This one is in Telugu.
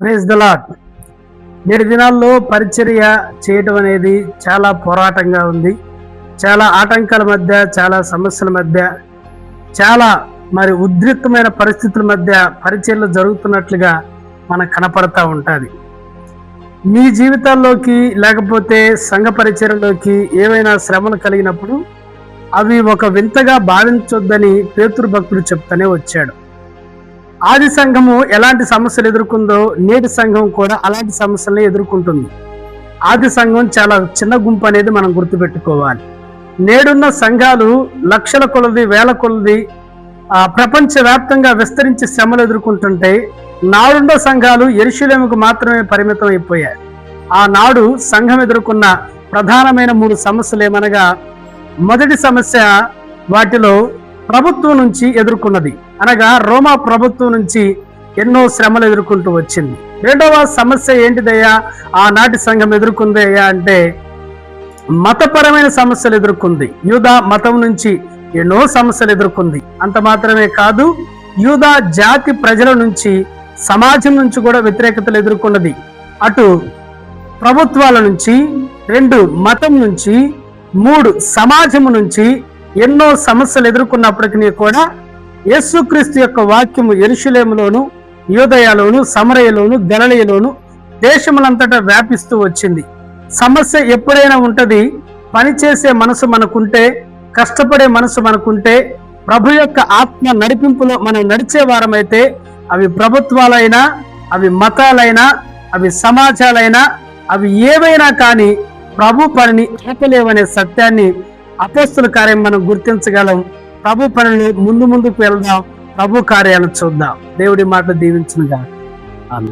ప్రేజ్ ద లాడ్ నేటి దినాల్లో పరిచర్య చేయటం అనేది చాలా పోరాటంగా ఉంది. చాలా ఆటంకాల మధ్య చాలా సమస్యల మధ్య చాలా మరి ఉద్రిక్తమైన పరిస్థితుల మధ్య పరిచర్యలు జరుగుతున్నట్లుగా మనకు కనపడతా ఉంటుంది. మీ జీవితాల్లోకి లేకపోతే సంఘ పరిచర్యలోకి ఏవైనా శ్రమలు కలిగినప్పుడు అవి ఒక వింతగా భావించొద్దని పేతురు భక్తుడు చెప్తూనే వచ్చాడు. ఆది సంఘము ఎలాంటి సమస్యలు ఎదుర్కొందో నేటి సంఘం కూడా అలాంటి సమస్యలను ఎదుర్కొంటుంది. ఆది సంఘం చాలా చిన్న గుంపు అనేది మనం గుర్తుపెట్టుకోవాలి. నేడున్న సంఘాలు లక్షల కొలది వేల కొలది ప్రపంచవ్యాప్తంగా విస్తరించి శ్రమలు ఎదుర్కొంటుంటే నాడున్న సంఘాలు ఎరుషులేముకు మాత్రమే పరిమితం అయిపోయాయి. ఆనాడు సంఘం ఎదుర్కొన్న ప్రధానమైన మూడు సమస్యలు ఏమనగా మొదటి సమస్య వాటిలో ప్రభుత్వం నుంచి ఎదుర్కొన్నది. అనగా రోమా ప్రభుత్వం నుంచి ఎన్నో శ్రమలు ఎదుర్కొంటూ వచ్చింది. రెండవ సమస్య ఏంటిదయ్యా? ఆనాటి సంఘం ఎదుర్కొందయ్యా అంటే మతపరమైన సమస్యలు ఎదుర్కొంది. యూదా మతం నుంచి ఎన్నో సమస్యలు ఎదుర్కొంది. అంత మాత్రమే కాదు యూదా జాతి ప్రజల నుంచి సమాజం నుంచి కూడా వ్యతిరేకతలు ఎదుర్కొన్నది. అటు ప్రభుత్వాల నుంచి రెండు మతం నుంచి మూడు సమాజము నుంచి ఎన్నో సమస్యలు ఎదుర్కొన్నప్పటికీ కూడా యేసుక్రీస్తు యొక్క వాక్యము ఎరుషులేములోను యోదయలోను సమరయలోను గలలయలోను దేశములంతటా వ్యాపిస్తూ వచ్చింది. సమస్య ఎప్పుడైనా ఉంటుంది పనిచేసే మనసు మనకుంటే కష్టపడే మనసు మనకుంటే ప్రభు యొక్క ఆత్మ నడిపింపులో మనం నడిచే వారమైతే అవి ప్రభుత్వాలైనా అవి మతాలైనా అవి సమాజాలైనా అవి ఏవైనా కానీ ప్రభు పనిని ఆపలేవనే సత్యాన్ని అపోస్తుల కార్యం మనం గుర్తించగలం. ప్రభు పనిని ముందు ముందుకు వెళ్దాం. ప్రభు కార్యాలను చూద్దాం. దేవుడి మాట దీవించునుగా ఆమె